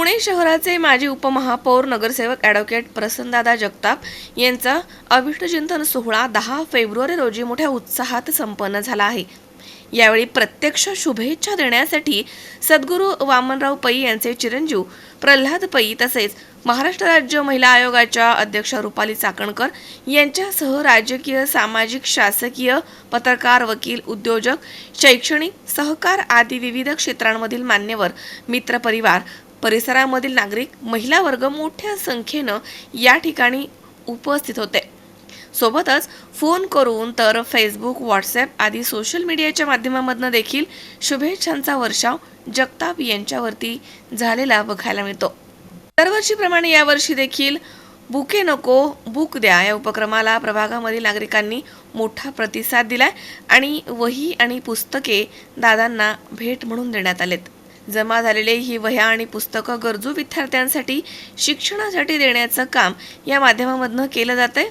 पुणे शहराचे माजी उपमहापौर नगरसेवक ॲडव्होकेट प्रसन्नदादा जगताप यांचा अभिष्टचिंतन सोहळा दहा फेब्रुवारी रोजी मोठ्या उत्साहात संपन्न झाला आहे. यावेळी प्रत्यक्ष शुभेच्छा देण्यासाठी सद्गुरू वामनराव पै यांचे चिरंजीव प्रल्हाद पै तसेच महाराष्ट्र राज्य महिला आयोगाच्या अध्यक्ष रुपाली चाकणकर यांच्यासह राजकीय सामाजिक शासकीय पत्रकार वकील उद्योजक शैक्षणिक सहकार आदी विविध क्षेत्रांमधील मान्यवर मित्रपरिवार परिसरामधील नागरिक महिला वर्ग मोठ्या संख्येनं या ठिकाणी उपस्थित होते. सोबतच फोन करून तर फेसबुक व्हॉट्सॲप आदी सोशल मीडियाच्या माध्यमामधनं देखील शुभेच्छांचा वर्षाव जगताप यांच्यावरती झालेला बघायला मिळतो. दरवर्षीप्रमाणे यावर्षी देखील बुके नको बुक द्या या उपक्रमाला प्रभागामधील नागरिकांनी मोठा प्रतिसाद दिलाय आणि वही आणि पुस्तके दादांना भेट म्हणून देण्यात आलेत. जमा झालेले ही वह्या आणि पुस्तकं गरजू विद्यार्थ्यांसाठी शिक्षणासाठी देण्याचं काम या माध्यमामधनं केलं जातंय.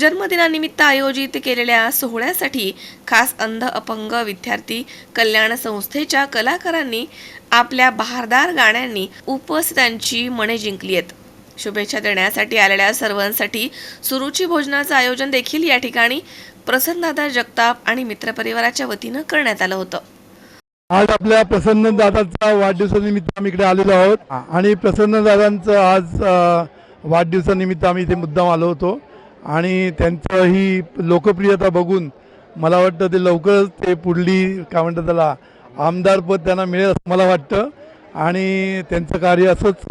जन्मदिनानिमित्त आयोजित केलेल्या सोहळ्यासाठी खास अंध अपंग विद्यार्थी कल्याण संस्थेच्या कलाकारांनी आपल्या बहारदार गाण्यांनी उपस्थितांची मने जिंकली आहेत. शुभेच्छा देण्यासाठी आलेल्या सर्वांसाठी सुरुची भोजनाचं आयोजन देखील या ठिकाणी प्रसन्नदादा जगताप आणि मित्रपरिवाराच्या वतीनं करण्यात आलं होतं. आज आपल्या प्रसन्न दादाचा वाढदिवसानिमित्त आम्ही इकडे आलेलो आहोत. आणि प्रसन्न दादांचं आज वाढदिवसानिमित्त आम्ही इथे मुद्दाम आलो होतो. आणि त्यांचं ही लोकप्रियता बघून मला वाटतं ते लवकरच ते पुढली काय म्हणतात त्याला आमदारपद त्यांना मिळेल असं मला वाटतं. आणि त्यांचं कार्य असंच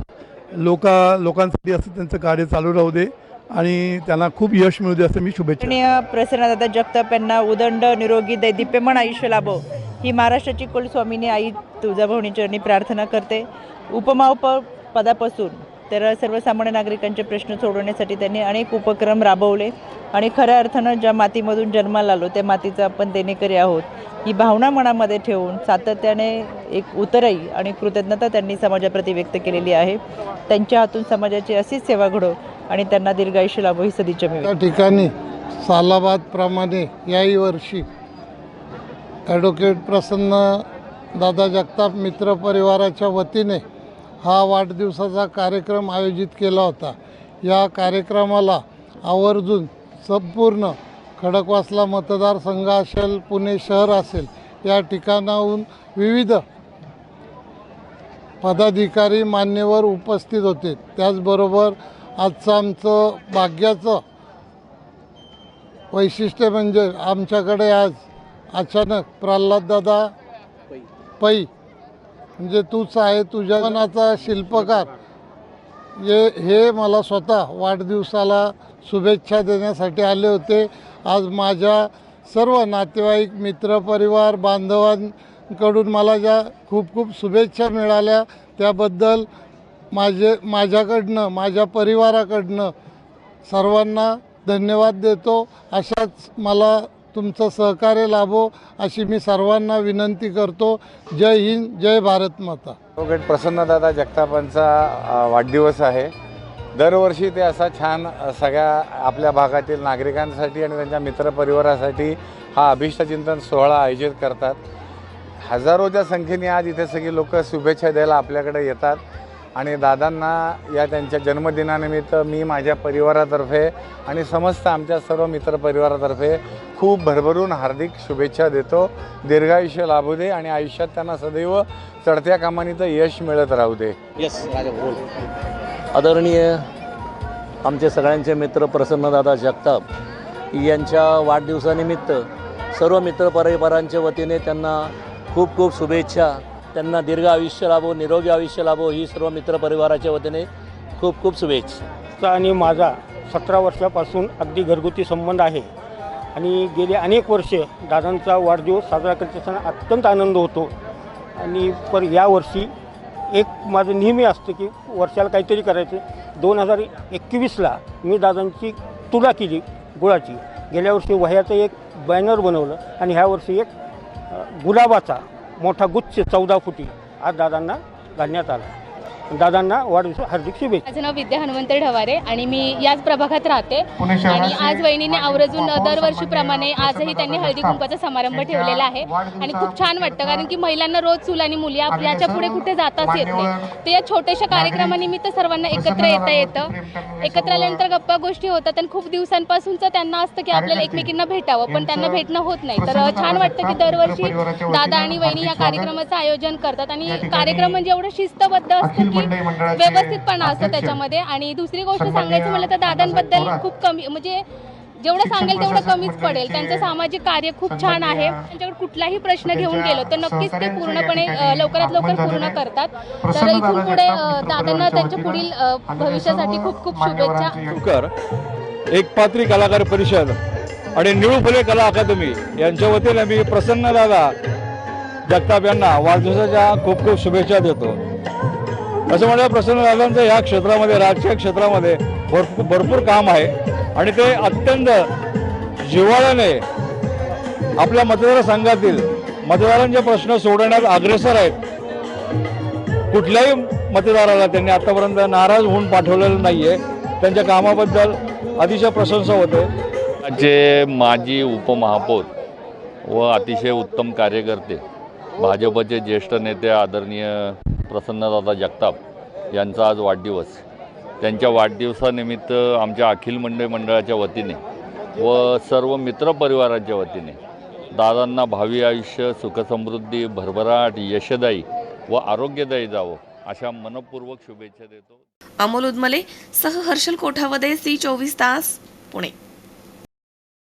लोका लोकांसाठी असं त्यांचं कार्य चालू राहू दे. आणि त्यांना खूप यश मिळू दे असं मी शुभेच्छा प्रसन्नदादा जगताप यांना उदंड निरोगी दैदिप्यमान आयुष्य लाभो. ही महाराष्ट्राची कुलस्वामिनी आई तुळजाभवानी चरणी प्रार्थना करते. उपमाउप पदापासून तर सर्वसामान्य नागरिकांचे प्रश्न सोडवण्यासाठी त्यांनी अनेक उपक्रम राबवले आणि खऱ्या अर्थानं ज्या मातीमधून जन्माला आलो त्या मातीचा आपण देणेकरी आहोत. ही भावना मनामध्ये ठेवून सातत्याने एक उतराई आणि कृतज्ञता त्यांनी समाजाप्रती व्यक्त केलेली आहे. त्यांच्या हातून समाजाची अशीच सेवा घडो आणि त्यांना दीर्घायुष्य लाभो ही सदिच्छा मिळेल. त्या ठिकाणी सालाबादप्रमाणे याही वर्षी ॲडव्होकेट प्रसन्न दादा जगताप मित्र परिवाराच्या वतीने हा वाढदिवसाचा कार्यक्रम आयोजित केला होता. या कार्यक्रमाला आवर्जून संपूर्ण खडकवासला मतदारसंघ असेल पुणे शहर असेल या ठिकाणाहून विविध पदाधिकारी मान्यवर उपस्थित होते. त्याचबरोबर आजचं आमचं भाग्याचं वैशिष्ट्य म्हणजे आमच्याकडे आज अचानक प्रल्हाददादा पै. म्हणजे तूच आहे तुझ्या मनाचा शिल्पकार. हे हे मला स्वतः वाढदिवसाला शुभेच्छा देण्यासाठी आले होते. आज माझ्या सर्व नातेवाईक मित्रपरिवार बांधवांकडून मला ज्या खूप खूप शुभेच्छा मिळाल्या त्याबद्दल माझे माझ्याकडनं माझ्या परिवाराकडनं सर्वांना धन्यवाद देतो. अशाच मला तुमचं सहकार्य लाभो अशी मी सर्वांना विनंती करतो. जय हिंद जय भारत माता. प्रसन्न प्रसन्नदादा जगतापांचा वाढदिवस आहे. दरवर्षी ते असा छान सगळ्या आपल्या भागातील नागरिकांसाठी आणि त्यांच्या मित्रपरिवारासाठी हा अभिष्टचिंतन सोहळा आयोजित करतात. हजारोच्या संख्येने आज इथे सगळी लोक शुभेच्छा द्यायला आपल्याकडे येतात. आणि दादांना या त्यांच्या जन्मदिनानिमित्त मी माझ्या परिवारातर्फे आणि समस्त आमच्या सर्व मित्रपरिवारातर्फे खूप भरभरून हार्दिक शुभेच्छा देतो. दीर्घायुष्य लाभू दे आणि आयुष्यात त्यांना सदैव चढत्या कामानीचं यश मिळत राहू दे. यस बोल. आदरणीय आमचे सगळ्यांचे मित्र प्रसन्नदादा जगताप यांच्या वाढदिवसानिमित्त सर्व मित्रपरिवारांच्या वतीने त्यांना खूप खूप शुभेच्छा. त्यांना दीर्घ आयुष्य लाभो निरोगी आयुष्य लाभो ही सर्व मित्रपरिवाराच्या वतीने खूप खूप शुभेच्छा. आणि माझा सतरा वर्षापासून अगदी घरगुती संबंध आहे. आणि गेले अनेक वर्षे दादांचा वाढदिवस साजरा करत असताना अत्यंत आनंद होतो. आणि पर यावर्षी एक माझं नेहमी असतं की वर्षाला काहीतरी करायचं. दोन हजार एकवीसला मी दादांची तुला केली गुळाची. गेल्या वर्षी वह्याचं एक बॅनर बनवलं आणि ह्या वर्षी एक गुलाबाचा मोठा गुच्छ चौदा फुटी आज दादांना घालण्यात आला. दादांना वाढदिवस हार्दिक शुभेच्छा. माझं नाव विद्या हनुमंत ढवारे आणि मी याच प्रभागात राहते. आणि आज वहिनीने आवर्जून दरवर्षीप्रमाणे आजही त्यांनी हळदी कुंकाचा समारंभ ठेवलेला आहे. आणि खूप छान वाटतं कारण की महिलांना रोज चूल आणि मुली आप- याच्यापुढे कुठे जाताच येत नाही. तर या छोट्याशा कार्यक्रमानिमित्त सर्वांना एकत्र येता येतं. एकत्र आल्यानंतर गप्पा गोष्टी होतात आणि खूप दिवसांपासूनच त्यांना असतं की आपल्याला एकमेकींना भेटावं पण त्यांना भेटणं होत नाही. तर छान वाटतं की दरवर्षी दादा आणि वहिनी या कार्यक्रमाचं आयोजन करतात आणि कार्यक्रम म्हणजे एवढं शिस्तबद्ध असतं की व्यवस्थितपणा असतो त्याच्यामध्ये. आणि दुसरी गोष्ट सांगायचं म्हणलं तर दादांबद्दल खूप कमी म्हणजे जेवढं सांगेल तेवढं कमीच पडेल. त्यांचं सामाजिक कार्य खूप छान आहे. त्यांच्याकडे कुठलाही प्रश्न घेऊन गेलो तर नक्कीच ते पूर्णपणे लवकरात लवकर पूर्ण करतात. तर इथून पुढे दादांना त्यांच्या पुढील भविष्यासाठी खूप खूप शुभेच्छा. कर एक पात्री कलाकार परिषद आणि निळू फुले कला अकादमी यांच्या वतीने मी प्रसन्न दादा जगताप यांना वाढदिवसाच्या खूप खूप शुभेच्छा देतो. असं म्हणलं प्रसन्न दादांचं ह्या क्षेत्रामध्ये राजकीय क्षेत्रामध्ये भरपूर भरपूर काम आहे. आणि ते अत्यंत जिव्हाळ्याने आपल्या मतदारसंघातील मतदारांचे प्रश्न सोडवण्यात अग्रेसर आहेत. कुठल्याही मतदाराला त्यांनी आतापर्यंत नाराज होऊन पाठवलेलं नाही आहे त्यांच्या कामाबद्दल अतिशय प्रशंसा होते. जे माजी उपमहापौर व अतिशय उत्तम कार्यकर्ते भाजपचे ज्येष्ठ नेते आदरणीय प्रसन्नदादा जगताप यांचा आज वाढदिवस. त्यांच्या वाढदिवसानिमित्त आमच्या अखिल मंडळ मंडळाच्या वतीने व सर्व मित्रपरिवाराच्या वतीने दादांना भावी आयुष्य सुखसमृद्धी भरभराट यशदायी व आरोग्यदायी जावं अशा मनपूर्वक शुभेच्छा देतो. अमोल उदमले सह हर्षल कोठावदे सी चोवीस तास पुणे.